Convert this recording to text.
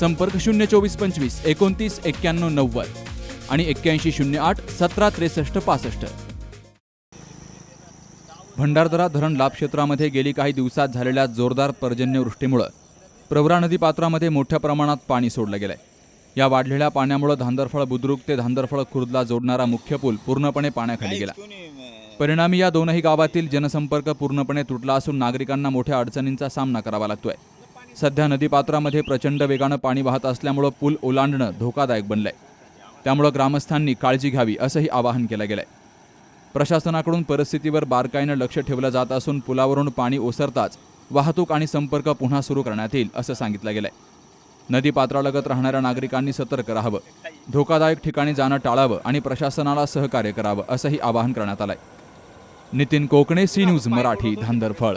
संपर्क शून्य चोवीस पंचवीस एकोणतीस एक्क्याण्णव नव्वद आणि एक्क्याऐंशी शून्य आठ सतरा त्रेसष्ट पासष्ट. भंडारदरा धरण लाभ क्षेत्रामध्ये गेली काही दिवसात झालेल्या जोरदार पर्जन्यवृष्टीमुळं प्रवरा नदी पात्रामध्ये मोठ्या प्रमाणात पाणी सोडलं गेलंय. या वाढलेल्या पाण्यामुळे धांदरफळ बुद्रुक ते धांदरफळ खुर्दला जोडणारा मुख्य पूल पूर्णपणे पाण्याखाली गेला. परिणामी या दोनही गावातील जनसंपर्क पूर्णपणे तुटला असून नागरिकांना मोठ्या अडचणींचा सामना करावा लागतोय. सध्या नदीपात्रामध्ये प्रचंड वेगानं पाणी वाहत असल्यामुळं पूल ओलांडणं धोकादायक बनलंय. त्यामुळं ग्रामस्थांनी काळजी घ्यावी असंही आवाहन केलं गेलंय. प्रशासनाकडून परिस्थितीवर बारकाईनं लक्ष ठेवलं जात असून पुलावरून पाणी ओसरताच वाहतूक आणि संपर्क पुन्हा सुरू करण्यात येईल असं सांगितलं गेलंय. नदीपात्रालगत राहणाऱ्या नागरिकांनी सतर्क राहावं धोकादायक ठिकाणी जाणं टाळावं आणि प्रशासनाला सहकार्य करावं असंही आवाहन करण्यात आलंय. Nitin Kokane C news Marathi Dhandarphal.